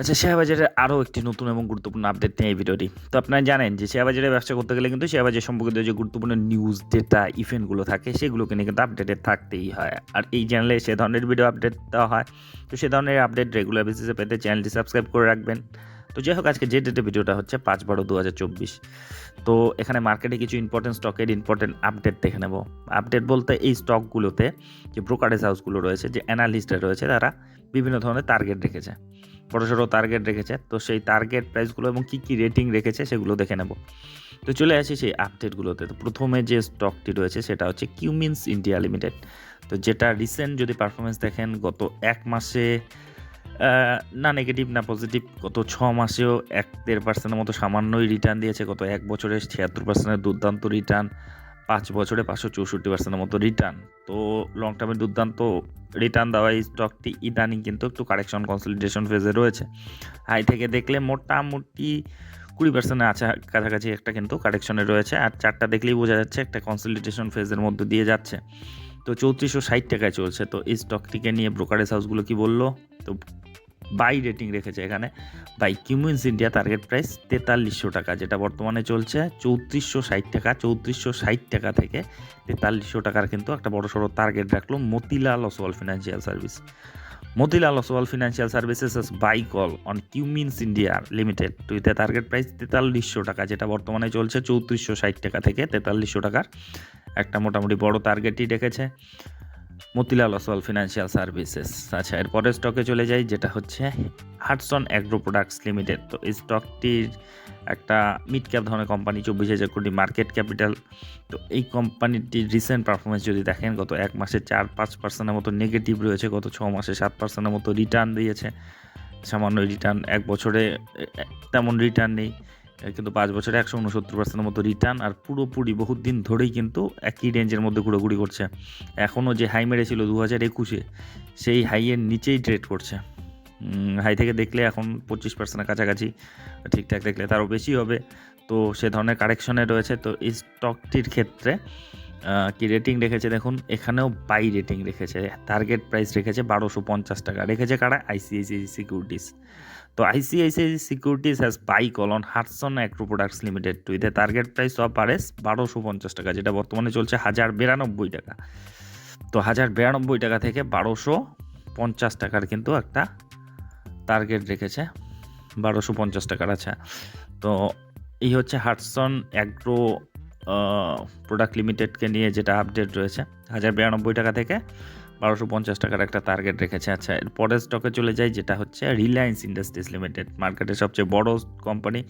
আচ্ছা শেয়ার বাজারের আরও একটি নতুন এবং গুরুত্বপূর্ণ আপডেট নিয়ে এই ভিডিওটি। তো আপনারা জানেন যে শেয়ার বাজারে ব্যবসা করতে গেলে কিন্তু শেয়ার বাজার সম্পর্কিত যে গুরুত্বপূর্ণ নিউজ ডেটা ইভেন্টগুলো থাকে, সেগুলোকে নিয়ে কিন্তু আপডেটেড থাকতেই হয়। আর এই চ্যানেলে সে ধরনের ভিডিও আপডেট দেওয়া হয়। তো সে ধরনের আপডেট রেগুলার বেসিসে পেতে চ্যানেলটি সাবস্ক্রাইব করে রাখবেন। তো যাই হোক, আজকে যে ডেটে ভিডিওটা হচ্ছে পাঁচ বারো দু হাজার চব্বিশ। তো এখানে মার্কেটে কিছু ইম্পর্টেন্ট স্টকের ইম্পর্টেন্ট আপডেট দেখে নেব। আপডেট বলতে এই স্টকগুলোতে যে ব্রোকারেজ হাউসগুলো রয়েছে, যে অ্যানালিস্টরা রয়েছে, তারা বিভিন্ন ধরনের টার্গেট রেখেছে। বড় সড়ো টার্গেট রেখেছে। তো সেই টার্গেট প্রাইসগুলো এবং কী কী রেটিং রেখেছে সেগুলো দেখে নেব। তো চলে আসি সেই আপডেটগুলোতে তো প্রথমে যে স্টকটি রয়েছে সেটা হচ্ছে কিউমিন্স ইন্ডিয়া লিমিটেড তো যেটা রিসেন্ট যদি পারফরমেন্স দেখেন, গত এক মাসে না নেগেটিভ না পজিটিভ গত ছ মাসেও এক দেড় পার্সেন্টের মতো সামান্যই রিটার্ন দিয়েছে। গত এক বছরে ছিয়াত্তর পার্সেন্টের দুর্দান্ত রিটার্ন পাঁচ বছরে পাঁচশো চৌষট্টি পার্সেন্টের মতো রিটার্ন তো লং টার্মে দুর্দান্ত রিটার্ন দেওয়া এই স্টকটি ইদানিং কিন্তু একটু কারেকশন কনসলিডেশন ফেজে রয়েছে। হাই থেকে দেখলে মোটামুটি কুড়ি পার্সেন্টের আছে, কাছাকাছি একটা কিন্তু কারেকশনে রয়েছে। আর চারটা দেখলেই বোঝা যাচ্ছে একটা কনসলিডেশন ফেজের মধ্যে দিয়ে যাচ্ছে। তো চৌত্রিশশো ষাট টাকায় চলছে। তো এই স্টকটিকে নিয়ে ব্রোকারেজ হাউসগুলো কি বলল? তো বাই রেটিং রেখেছে এখানে। Buy Cummins India target price তেতাল্লিশশো টাকা, যেটা বর্তমানে চলছে চৌত্রিশশো ষাট টাকা, চৌত্রিশশো ষাট টাকা থেকে তেতাল্লিশশো টাকার কিন্তু একটা বড় সড়ো টার্গেট রাখল Motilal Oswal financial service Motilal Oswal financial services buy call on Cummins India limited to the target price তেতাল্লিশশো টাকা, যেটা বর্তমানে চলছে চৌত্রিশশো ষাট টাকা থেকে তেতাল্লিশশো টাকার একটা মোটামুটি বড় টার্গেটই রেখেছে। Motilal Oswal financial services. আচ্ছা এরপরের স্টকে চলে যাই, যেটা হচ্ছে হাটসন অ্যাগ্রো প্রোডাক্টস লিমিটেড তো এই স্টকটির একটা মিড ক্যাপ ধরনের কোম্পানি চব্বিশ হাজার কোটি মার্কেট ক্যাপিটাল তো এই কোম্পানিটির রিসেন্ট পারফরমেন্স যদি দেখেন, গত এক মাসে চার পাঁচ পার্সেন্টের মতো নেগেটিভ রয়েছে, গত ছ মাসে সাত পার্সেন্টের মতো রিটার্ন দিয়েছে। সামান্য রিটার্ন এক বছরে তেমন রিটার্ন নেই। কিন্তু পাঁচ বছরে একশো উনসত্তর পার্সেন্টের মতো রিটার্ন আর পুরোপুরি বহুত দিন ধরেই কিন্তু একই রেঞ্জের মধ্যে ঘুরোঘুরি করছে। এখনও যে হাই মেরেছিল দু হাজার একুশে, সেই হাইয়ের নিচেই ট্রেড করছে। হাই থেকে দেখলে এখন পঁচিশ পার্সেন্টের কাছাকাছি, ঠিকঠাক দেখলে তারও বেশি হবে। তো সে ধরনের কারেকশনে রয়েছে। তো এই স্টকটির ক্ষেত্রে কি রেটিং রেখেছে দেখুন? এখানেও বাই রেটিং রেখেছে। টার্গেট প্রাইস রেখেছে বারোশো পঞ্চাশ টাকা। রেখেছে কারা? আইসিআইসিআই সিকিউরিটিস তো ICICI securities has buy call on Hatsun agro products limited to the target price of RS বারোশো পঞ্চাশ টাকা, যেটা বর্তমানে চলছে হাজার বিরানব্বই টাকা। তো হাজার বিরানব্বই টাকা থেকে বারোশো পঞ্চাশ টাকার কিন্তু একটা টার্গেট রেখেছে বারোশো পঞ্চাশ টাকার। আছে তো এই হচ্ছে হাটসন অ্যাগ্রো প্রোডাক্ট লিমিটেডকে নিয়ে যেটা আপডেট রয়েছে, হাজার বিরানব্বই টাকা থেকে বারোশো পঞ্চাশ টাকার একটা টার্গেট রেখেছে। আচ্ছা পরের স্টকে চলে যাই, যেটা হচ্ছে রিলায়েন্স ইন্ডাস্ট্রিজ লিমিটেড মার্কেটের সবচেয়ে বড় কোম্পানি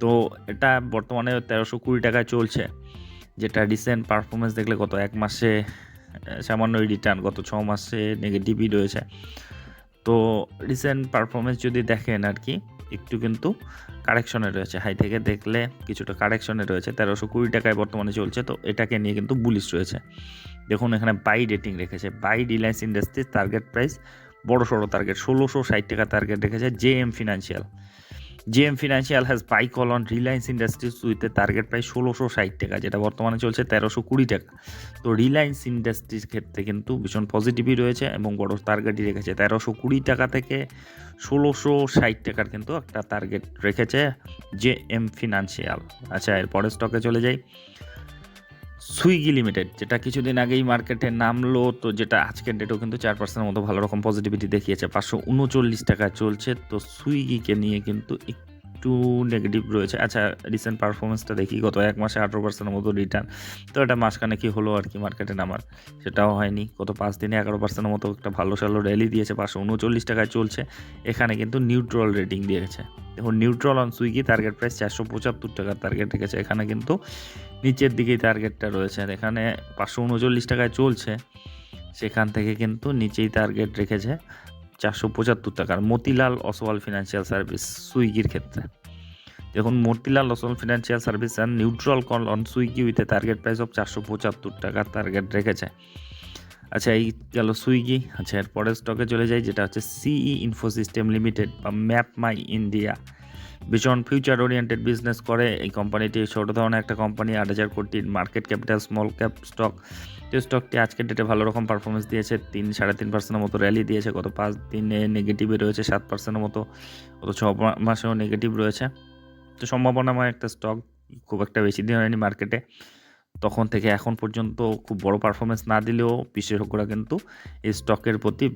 তো এটা বর্তমানে তেরোশো কুড়ি টাকায় চলছে, যেটা রিসেন্ট পারফরমেন্স দেখলে গত এক মাসে সামান্যই রিটার্ন গত ছ মাসে নেগেটিভই রয়েছে। তো রিসেন্ট পারফরমেন্স যদি দেখেন আর কি একটু কিন্তু কারেকশনে রয়েছে। হাই থেকে দেখলে কিছুটা কারেকশনে রয়েছে। তেরোশো কুড়ি টাকায় বর্তমানে চলছে। তো এটাকে নিয়ে কিন্তু বুলিশ রয়েছে। দেখুন, এখানে বাই রেটিং রেখেছে। Buy Reliance Industries target price বড় সড়ো টার্গেট ষোলোশো ষাট টাকা টার্গেট রেখেছে। J M financial J M financial has buy call on Reliance Industries with target প্রায় ষোলোশো ষাট টাকা, যেটা বর্তমানে চলছে তেরোশো কুড়ি টাকা। তো রিলায়েন্স ইন্ডাস্ট্রিজ ক্ষেত্রে কিন্তু ভীষণ পজিটিভই রয়েছে এবং বড় টার্গেটই রেখেছে। তেরোশো কুড়ি টাকা থেকে ষোলোশো ষাট টাকার কিন্তু একটা টার্গেট রেখেছে জে এম ফিনান্সিয়াল। আচ্ছা এর পরের স্টকে চলে যাই। সুইগি লিমিটেড, যেটা কিছুদিন আগেই মার্কেটে নামলো, তো যেটা আজকের ডেটেও কিন্তু চার পার্সেন্টের মতো ভালো রকম পজিটিভিটি দেখিয়েছে। পাঁচশো উনচল্লিশ টাকা চলছে, তো সুইগিকে নিয়ে কিন্তু একটু নেগেটিভ রয়েছে। আচ্ছা রিসেন্ট পারফরমেন্সটা দেখি, গত এক মাসে আঠেরো পার্সেন্টের মতো রিটার্ন তো এটা মাসখানে কি হলো আর কি মার্কেটে নামার? সেটাও হয়নি। গত পাঁচ দিনে এগারো পার্সেন্টের মতো একটা ভালো সালো র্যালি দিয়েছে, পাঁচশো উনচল্লিশ টাকায় চলছে। এখানে কিন্তু নিউট্রাল রেটিং দিয়েছে। দেখুন neutral on Swiggy target price চারশো পঁচাত্তর টাকার টার্গেট রেখেছে। এখানে কিন্তু নিচের দিকেই টার্গেটটা রয়েছে। এখানে পাঁচশো উনচল্লিশ টাকায় চলছে। সেখান থেকে কিন্তু নিচেই টার্গেট রেখেছে। চারশো পঁচাত্তর টাকার মতিলাল অসওয়াল ফিনান্সিয়াল সার্ভিস সুইগির ক্ষেত্রে। দেখুন, Motilal Oswal financial service and neutral call on Swiggy with target price of চারশো পঁচাত্তর টাকার টার্গেট রেখেছে। আচ্ছা এই গেল সুইগি। আচ্ছা এরপরের স্টকে চলে যাই, যেটা হচ্ছে সিই ইনফোসিস্টেম লিমিটেড বা ম্যাপ মাই ইন্ডিয়া ভীষণ ফিউচার ওরিয়েন্টেড বিজনেস করে এই কোম্পানিটি ছোটো ধরনের একটা কোম্পানি আট হাজার কোটির market capital small cap stock যে স্টকটি আজকের ডেটে ভালো রকম পারফরমেন্স দিয়েছে, তিন, সাড়ে তিন পার্সেন্টের মতো র্যালি দিয়েছে। গত পাঁচ দিনে নেগেটিভে রয়েছে সাত পার্সেন্টের মতো, গত ছ মাসেও নেগেটিভ রয়েছে। তো সম্ভাবনাময় একটা স্টক খুব একটা বেশি দিন হয়নি মার্কেটে তখন থেকে এখন পর্যন্ত খুব বড় পারফরমেন্স না দিলেও বিশেষজ্ঞরা কিন্তু এই স্টকের প্রতি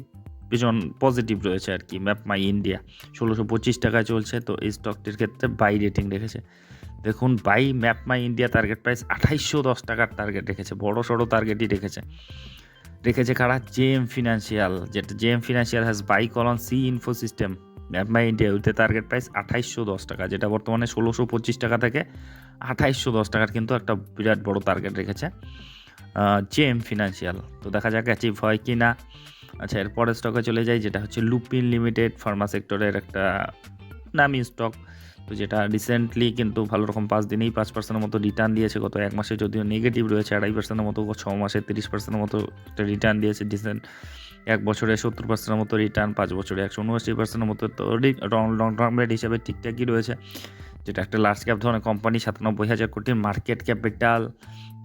ভীষণ পজিটিভ রয়েছে আর কি ম্যাপ মাই ইন্ডিয়া ষোলোশো পঁচিশ টাকায় চলছে, তো এই স্টকটির ক্ষেত্রে বাই রেটিং রেখেছে। দেখুন buy map my India target price আঠাইশশো দশ টাকার টার্গেট রেখেছে বড় সড়ো টার্গেটই রেখেছে। রেখেছে কারা? জেএম ফিনান্সিয়াল যেটা JM financial has buy call on C infosystem map my India with target price আঠাইশশো দশ টাকা, যেটা বর্তমানে ষোলোশো পঁচিশ টাকা থেকে আঠাইশশো দশ টাকার কিন্তু একটা বিরাট বড় টার্গেট রেখেছে। জেএম ফিনান্সিয়াল তো দেখা যাক অ্যাচিভ হয় কি না আচ্ছা এরপরের স্টকে চলে যাই, যেটা হচ্ছে লুপিন লিমিটেড ফার্মা সেক্টরের একটা নামি স্টক তো যেটা রিসেন্টলি কিন্তু ভালো রকম পাঁচ দিনেই পাঁচ পার্সেন্টের মতো রিটার্ন দিয়েছে, গত এক মাসে যদিও নেগেটিভ রয়েছে, আড়াই পার্সেন্টের মতো, ছ মাসে তিরিশ পার্সেন্টের মতো একটা রিটার্ন দিয়েছে রিসেন্ট এক বছরে সত্তর পার্সেন্টের মতো রিটার্ন পাঁচ বছরে একশো উনআশি পার্সেন্টের মতো। তো রং লং টার্ম রেট হিসাবে ঠিকঠাকই রয়েছে, যেটা একটা লার্জ ক্যাপ ধরনের কোম্পানি সাতানব্বই হাজার কোটির মার্কেট ক্যাপিটাল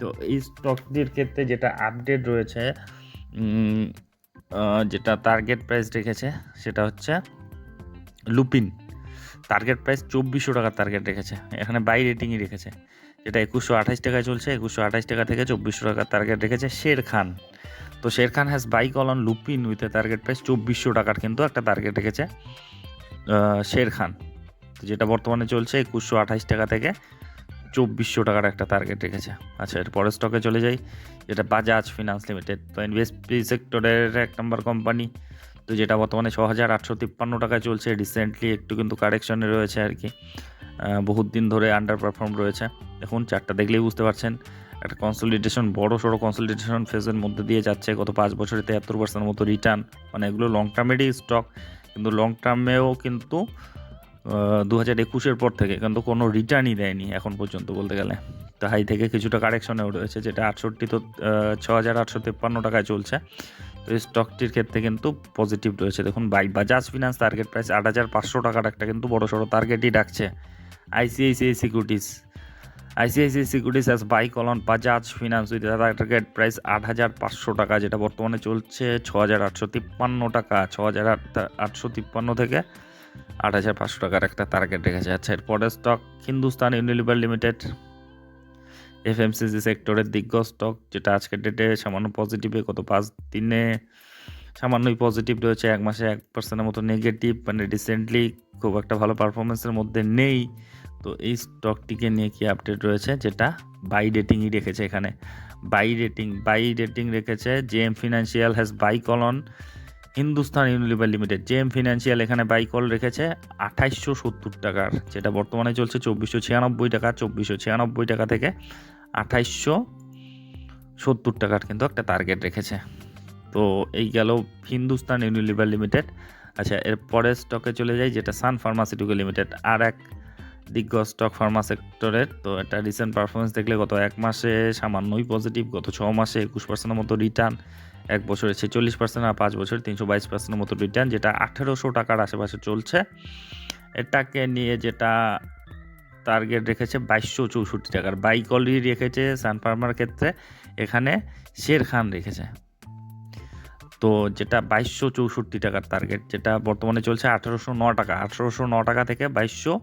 তো এই স্টকটির ক্ষেত্রে যেটা আপডেট রয়েছে যেটা টার্গেট প্রাইস রেখেছে, সেটা হচ্ছে লুপিন টার্গেট প্রাইস চব্বিশশো টাকার টার্গেট রেখেছে। এখানে বাই রেটিংই রেখেছে। যেটা একুশশো আঠাশ টাকায় চলছে, একুশশো আঠাশ টাকা থেকে চব্বিশশো টাকার টার্গেট রেখেছে শের খান তো Sharekhan has buy call on Lupin with a target price চব্বিশশো টাকার কিন্তু একটা টার্গেট রেখেছে শের খান তো যেটা বর্তমানে চলছে, একুশশো আঠাশ টাকা থেকে চব্বিশশো টাকার একটা টার্গেট রেখেছে। আচ্ছা এর পরের স্টকে চলে যাই। যেটা বাজাজ ফিনান্স লিমিটেড তো ইনভেস্টরি সেক্টরের এক নম্বর কোম্পানি তো যেটা বর্তমানে ছ হাজার আটশো তিপ্পান্ন টাকায় চলছে। রিসেন্টলি একটু কিন্তু কারেকশনে রয়েছে আর কি। বহুত দিন ধরে আন্ডার পারফর্ম রয়েছে এখন চারটা দেখলেই বুঝতে পারছেন। একটা কনসলিডেশন বড় সড়ো কনসলিডেশন ফেজের মধ্যে দিয়ে যাচ্ছে। গত পাঁচ বছরে তেহাত্তর পার্সেন্টের মতো রিটার্ন মানে এগুলো লং টার্মেরই স্টক কিন্তু লং টার্মেও কিন্তু দু হাজার একুশের পর থেকে, কিন্তু কোনো রিটার্নই দেয়নি এখন পর্যন্ত বলতে গেলে। তো হাই থেকে কিছুটা কারেকশনেও রয়েছে, যেটা আটষট্টি তো ছ হাজার আটশো তেপ্পান্ন টাকায় চলছে। তো এই স্টকটির ক্ষেত্রে কিন্তু পজিটিভ রয়েছে। দেখুন, buy Bajaj finance target price আট হাজার পাঁচশো টাকার একটা কিন্তু বড় সড়ো টার্গেটই ডাকছে ICICI securities ICICI securities as buy call on Bajaj finance with target price আট হাজার পাঁচশো টাকা, যেটা বর্তমানে চলছে ছ হাজার আটশো তিপ্পান্ন টাকা ছ হাজার আটশো তিপ্পান্ন থেকে আট হাজার পাঁচশো টাকার একটা টার্গেট রেখেছে। আচ্ছা এরপরে stock Hindustan Unilever limited F FMCG সেক্টরের দিগ্গজ স্টক যেটা আজকের ডেটে সামান্য পজিটিভে গত পাঁচ দিনে সামান্যই পজিটিভ রয়েছে। এক মাসে এক পার্সেন্টের মতো নেগেটিভ মানে রিসেন্টলি খুব একটা ভালো পারফরমেন্সের মধ্যে নেই। তো এই স্টকটিকে নিয়ে কি আপডেট রয়েছে? যেটা বাই রেটিংই রেখেছে এখানে। বাই রেটিং বাই রেটিং রেখেছে। J M financial has buy call on Hindustan Unilever limited, JM financial এখানে বাই কল রেখেছে আঠাইশশো সত্তর টাকার যেটা বর্তমানে চলছে চব্বিশশো ছিয়ানব্বই টাকা, চব্বিশশো ছিয়ানব্বই টাকা থেকে আঠাইশশো সত্তর টাকার কিন্তু একটা টার্গেট রেখেছে। তো এই গেল হিন্দুস্তান ইউনিলিভার লিমিটেড। আচ্ছা এর পরের স্টকে চলে যাই, যেটা সান ফার্মাসিউটিক্যাল লিমিটেড আর এক দিগ্গজ স্টক ফার্মা সেক্টরের তো এটা রিসেন্ট পারফরমেন্স দেখলে গত এক মাসে সামান্যই পজিটিভ গত ছ মাসে একুশ পার্সেন্টের মতো রিটার্ন এক বছরে ছেচল্লিশ পার্সেন্ট আর পাঁচ বছরে তিনশো বাইশ পার্সেন্টের মতো রিটার্ন যেটা আঠেরোশো টাকার আশেপাশে চলছে। এটাকে নিয়ে যেটা টার্গেট রেখেছে বাইশশো চৌষট্টি টাকার। বাইকলই রেখেছে সানফার্মার ক্ষেত্রে, এখানে শের খান রেখেছে। তো যেটা বাইশশো চৌষট্টি টাকার টার্গেট যেটা বর্তমানে চলছে আঠেরোশো ন টাকা। আঠেরোশো ন টাকা থেকে বাইশশো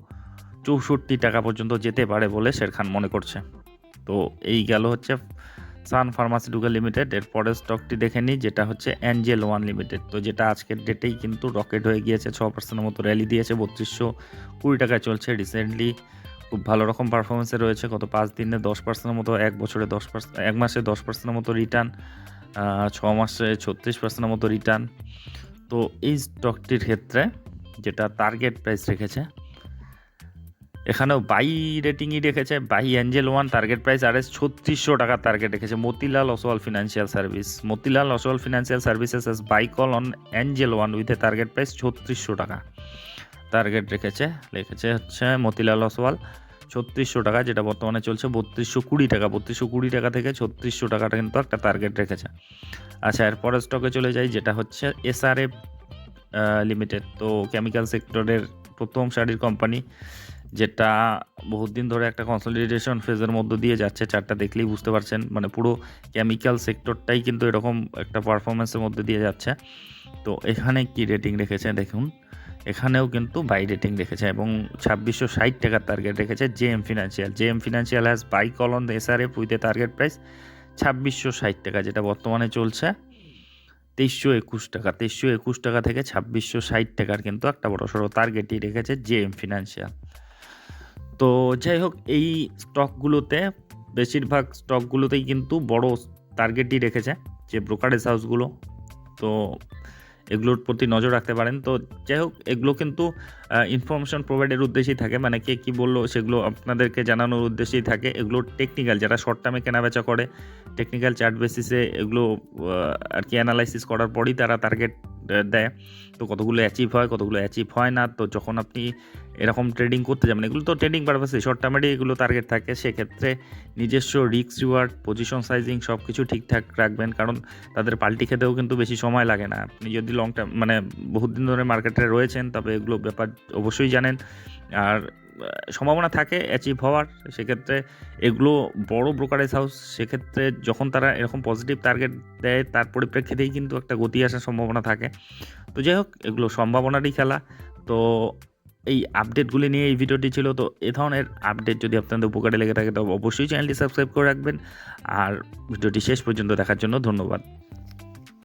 চৌষট্টি টাকা পর্যন্ত যেতে পারে বলে শের খান মনে করছে। তো এই গেল হচ্ছে সান ফার্মাসিউটিক্যাল লিমিটেড, এর পরের স্টকটি দেখে নিই, যেটা হচ্ছে অ্যাঞ্জেল ওয়ান লিমিটেড তো যেটা আজকের ডেটেই কিন্তু রকেট হয়ে গিয়েছে, ছ পার্সেন্টের মতো র্যালি দিয়েছে, বত্রিশশো কুড়ি টাকায় চলছে। রিসেন্টলি খুব ভালো রকম পারফরমেন্সে রয়েছে, গত পাঁচ দিনে দশ পার্সেন্টের মতো, এক বছরে দশ পার্সেন্ট এক মাসে দশ পার্সেন্টের মতো রিটার্ন ছ মাসে ছত্রিশ পার্সেন্টের মতো রিটার্ন তো এই স্টকটির ক্ষেত্রে যেটা টার্গেট প্রাইস রেখেছে এখানেও বাই রেটিংই রেখেছে, buy Angel One target price R S ছত্রিশশো টাকার টার্গেট রেখেছে। Motilal Oswal financial service Motilal Oswal financial services has buy call on Angel One with a target price ছত্রিশশো টাকা টার্গেট রেখেছে লিখেছে হচ্ছে মতিলাল অসওয়াল ছত্রিশশো টাকা যেটা বর্তমানে চলছে বত্রিশশো কুড়ি টাকা, বত্রিশশো কুড়ি টাকা থেকে ছত্রিশশো টাকাটা কিন্তু একটা টার্গেট রেখেছে। আচ্ছা এরপরের স্টকে চলে যাই, যেটা হচ্ছে এসআরএফ লিমিটেড তো কেমিক্যাল সেক্টরের প্রথম সারির কোম্পানি যেটা বহুত দিন ধরে একটা কনসলিডেশন ফেজের মধ্য দিয়ে যাচ্ছে, চারটা দেখলেই বুঝতে পারছেন। মানে পুরো কেমিক্যাল সেক্টরটাই কিন্তু এরকম একটা পারফরমেন্সের মধ্যে দিয়ে যাচ্ছে। তো এখানে কি রেটিং রেখেছে দেখুন। এখানেও কিন্তু বাই রেটিং রেখেছে এবং ছাব্বিশশো ষাট টাকার টার্গেট রেখেছে J M financial J M financial has buy call on S R F with a target price ছাব্বিশশো ষাট টাকা, যেটা বর্তমানে চলছে তেইশশো একুশ টাকা। তেইশশো একুশ টাকা থেকে ছাব্বিশশো ষাট টাকার কিন্তু একটা বড় সড়ো টার্গেটই রেখেছে জে এম ফিনান্সিয়াল তো যাই হোক এই স্টকগুলোতে, বেশিরভাগ স্টকগুলোতেই কিন্তু বড় টার্গেটই রেখেছে, যে ব্রোকারেজ হাউসগুলো তো এগুলোর প্রতি নজর রাখতে পারেন। তো যাই হোক, এগুলো কিন্তু ইনফরমেশন প্রোভাইডের উদ্দেশ্যেই থাকে। মানে কে কী বলল সেগুলো আপনাদেরকে জানানোর উদ্দেশ্যেই থাকে। এগুলো টেকনিক্যাল যারা শর্ট টার্মে কেনাবেচা করে টেকনিক্যাল চার্ট বেসিসে এগুলো আর কি অ্যানালাইসিস করার পরই তারা টার্গেট দেয়। তো কতগুলো অ্যাচিভ হয়, কতগুলো অ্যাচিভ হয় না। তো যখন আপনি এরকম ট্রেডিং করতে যাবেন, এগুলো তো ট্রেডিং পারপাসে শর্ট টার্মেরই এগুলো টার্গেট থাকে। সেক্ষেত্রে নিজস্ব রিস্ক রিওয়ার্ড পজিশন সাইজিং সব কিছু ঠিকঠাক রাখবেন। কারণ তাদের পাল্টি খেতেও কিন্তু বেশি সময় লাগে না। আপনি যদি লং টার্ম মানে বহুত দিন ধরে মার্কেটে রয়েছেন, তবে এগুলো ব্যাপার অবশ্যই জানেন। আর সম্ভাবনা থাকে অ্যাচিভ হওয়ার, সেক্ষেত্রে এগুলো বড় ব্রোকারেজ হাউস সেক্ষেত্রে যখন তারা এরকম পজিটিভ টার্গেট দেয়, তার পরিপ্রেক্ষিতেই কিন্তু একটা গতি আসার সম্ভাবনা থাকে। তো যাই হোক, এগুলো সম্ভাবনারই খেলা। তো এই আপডেটগুলি নিয়ে এই ভিডিওটি ছিল, তো এ ধরনের আপডেট যদি আপনাদের উপকারে লেগে থাকে তবে অবশ্যই চ্যানেলটি সাবস্ক্রাইব করে রাখবেন। আর ভিডিওটি শেষ পর্যন্ত দেখার জন্য ধন্যবাদ।